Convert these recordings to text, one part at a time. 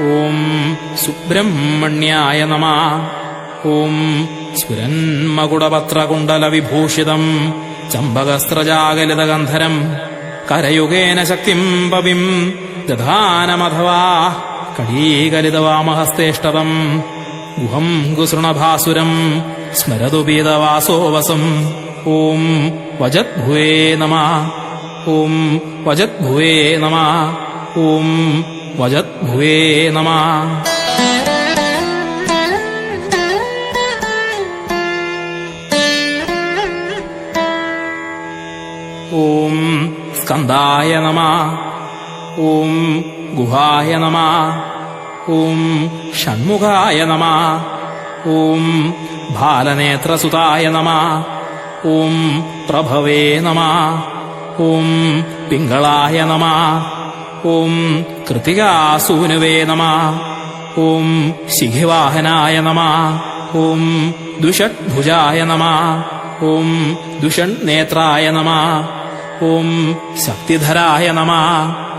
ഓം സുബ്രഹ്മണ്യായ നമ. ഓം സ്ഫുരന്മകുടപത്രകുണ്ടലവിഭൂഷിതം ചമ്പകസ്ത്രജാഗലിതഗന്ധരം കരയുഗേന ശക്തിം പവിം ദധാനമഥവാ കടീകലിതവാമഹസ്തേഷ്ടതം ഗുഹം ഗുസൃണഭാസുരം സ്മരതു പീതവാസോവസം ഓം വജദ്ഭുവേ നമ. ഓം വജദ്ഭുവേ നമ. ഓം വജദ്ഭുവേ നമ. ഓം സ്കന്ധായ നമ. ഓം ഗുഹായ നമ. ഓം ഷൺമുഖായ നമ. ഓം ബാലനേത്രസുതായ നമ. ഓം പ്രഭവേ നമ. ഓം പിങ്കളായ നമ. ഓം കൃതികാസൂനുവേ നമ. ഓം ശിഖിവാഹനായ നമ. ഓം ദുഷഡ്ഭുജായ നമ. ഓം ദുഷണ്ണേത്രായ നമ. ഓം ശക്തിധരായ നമ.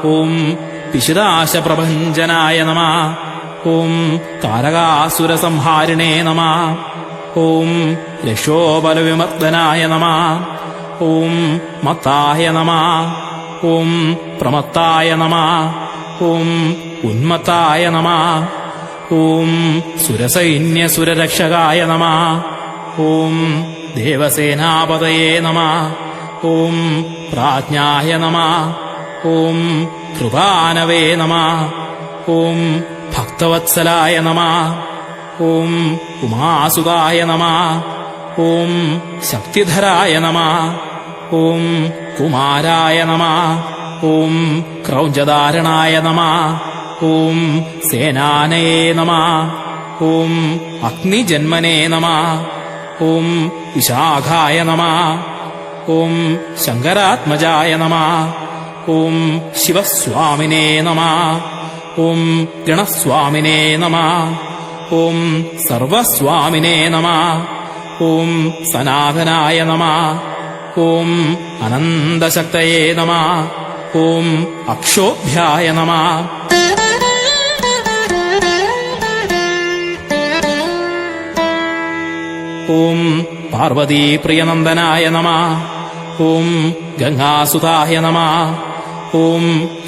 ഓം പിശുദാശപ്രഭഞ്ജനായ നമ. ഓം താരകാസുരസംഹാരിണേ നമ. ഓം രക്ഷോബലവിമർദ്ദനായ നമ. ഓം മത്തായ നമ. ഓം പ്രമത്തായ നമ. ഓം ഉന്മത്തായ നമ. ഓം സുരസൈന്യസുരരക്ഷകായ നമ. ഓം ദേവസേനാപതയേ നമ. ഓം പ്രാജ്ഞായ നമ. ഓം കൃപാനവേ നമ. ഓം ഭക്തവത്സലായ നമ. ഓം ഉമാസുതായ നമ. ഓം ശക്തിധരായ നമ. ഓം കുമാരായ നമ ഓം ക്രൗഞ്ചധാരണായ നമ ഓം സേനാനയേ നമ ഓം അഗ്നിജന്മനേ നമ ഓം വിശാഖായ നമ ഓം ശങ്കരാത്മജായ നമ ഓം ശിവസ്വാമിനേ നമ ഓം ഗണസ്വാമിനേ നമ ഓം സർവസ്വാമിനേ നമ ഓം സനാതനായ നമ ഓം അനന്തശക്തയേ നമ ഓം അക്ഷോഭ്യായ നമ. ഓം പാർവതീപ്രിയനന്ദനായ നമ ഓം ഗംഗാസുതായ നമ ഓം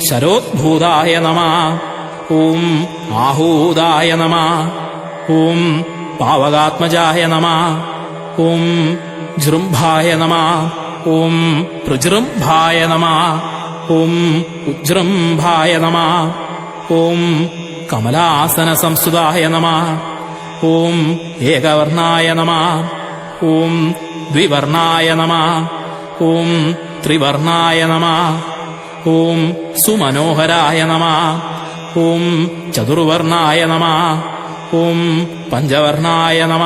ശരോദ്ഭൂതായ നമ ഓം ആഹൂതായ നമ ഓം പാവകാത്മജായ നമ ഓം ജൃംഭായ നമ. ഓം പ്രജൃംഭായ നമ. ഓം ഉജൃംഭായ നമ. ഓം കമലാസന സംസ്തുതായ നമ. ഓം ഏകവർണായ നമ. ഓം ദ്വിവർണായ നമ. ഓം ത്രിവർണായ നമ. ഓം സുമനോഹരായ നമ. ഓം ചതുർവർണായ നമ. ഓം പഞ്ചവർണായ നമ.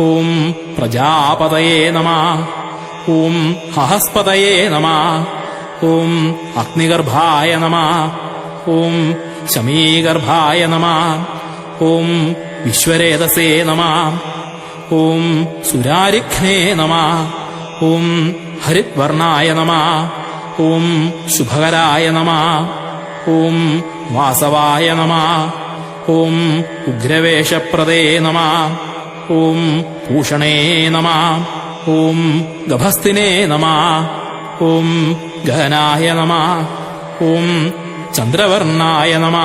ഓം പ്രജാപതയേ നമ. ഓം ഹഹസ്പതയേ നമ. ഓം അഗ്നിഗർഭായ നമ. ഓം ശമീഗർഭായ നമ. ഓം വിശ്വരേതസേ നമ. ഓം സുരാരിഘ്നേ നമ. ഓം ഹരിത്വർണായ നമ. ഓം ശുഭകരായ നമ. ഓം വാസവായ നമ. ഓം ഉഗ്രവേഷപ്രദേ നമ. ഓം ഭൂഷണേ നമ. ഓം ഗഭസ്തിനേ നമ. ഓം ഗഹനായ നമ. ഓം ചന്ദ്രവർണായ നമ.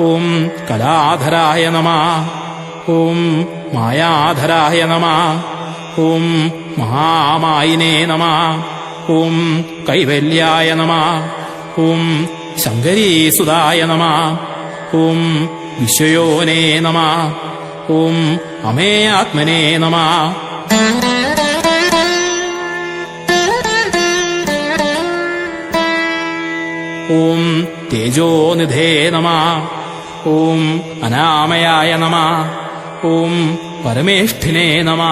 ഓം കലാധരായ നമ. ഓം മായാധരായ നമ. ഓം മഹാമായിനേ നമ. ഓം കൈവല്യായ നമ. ഓം ശങ്കരീസുതായ നമ. ഓം വിശ്വയോനേ നമ. ഓം അമേയാത്മനേ നമ. ഓം തേജോനിധേ നമ. ഓം അനാമയായ നമ. ഓം പരമേഷ്ഠിനേ നമ.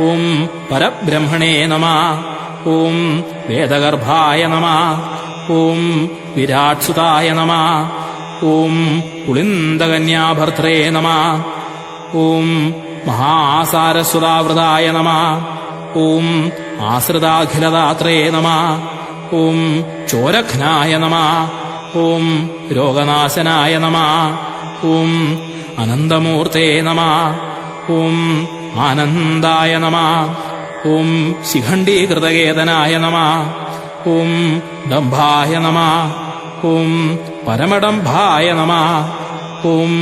ഓം പരബ്രഹ്മണേ നമ. ഓം വേദഗർഭായ നമ. ഓം വിരാട്സുതായ നമ. ഓം പുളിന്ദകന്യാഭർത്രേ നമ. ഓം മഹാസാരസ്വതാവൃതായ നമ. ഓം ആശ്രിതാഖിലദാത്രേ നമ. ഓം ചോരഘ്നായ നമ ഓം രോഗനാശനായ നമ ഓം അനന്തമൂർത്തേ നമ ഓം ആനന്ദായ നമ ഓം ശിഖണ്ഡീകൃതകേതനായ നമ ഓം ഡംഭായ നമ ഓം പരമഡംഭായ നമ ഓം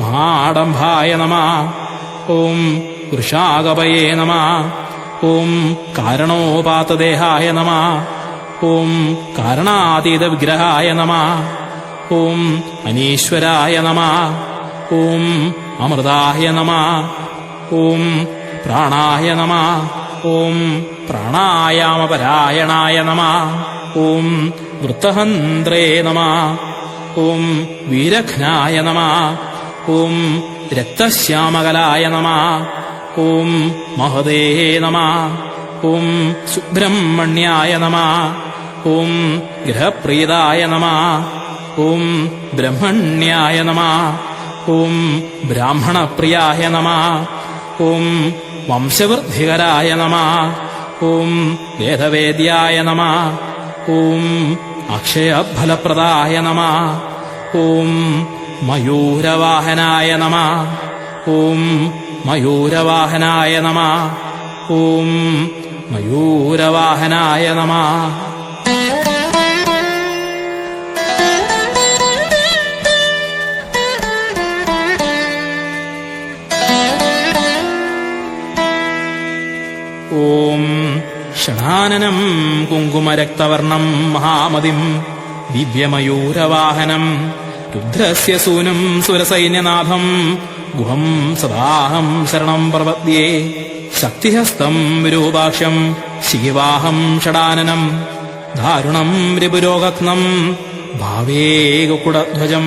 മഹാഡംഭായ നമ ഓം വൃഷാകപയേ നമ ഓം കാരണോപാതദേഹായ നമ ഓം കാരണാതീത വിഗ്രഹായ നമ. ഓം അനീശ്വരായ നമ. ഓം അമൃതായ നമ. ഓം പ്രാണായ നമ. ഓം പ്രാണായാമപരായണായ നമ. ഓം വൃത്തഹന്ത്രേ നമ. ഓം വീരഘ്നായ നമ. ഓം രക്തശ്യാമകലായ നമ. ഓം മഹദേ നമ. ഓം സുബ്രഹ്മണ്യായ നമ. ഓം ഗ്രഹപ്രീതായ നമ. ഓം ബ്രഹ്മണ്യായ നമ. ഓം ബ്രാഹ്മണപ്രിയായ നമ. ഓം വംശവൃദ്ധികരായ നമ. ഓം വേദവേദ്യായ നമ. ഓം അക്ഷയഫലപ്രദായ നമ. ഓം മയൂരവാഹനായ നമ. ഓം മയൂരവാഹനായ നമ. ഓം മയൂരവാഹനായ നമ. ഓം ഷണാനനം കുങ്കുമരക്തവർണം മഹാമതിം ദിവ്യമയൂരവാഹനം രുദ്രസ്യ സൂനം സുരസൈന്യനാഥം ഗുഹം സദാഹം ശരണം പ്രപദ്യേ ശക്തിഹസ്തം വിരൂപാക്ഷം ശിവാഹം ഷടാനനം ദാരുണം രിപുരോഗത്നം ഭാവേ കുക്കുടധ്വജം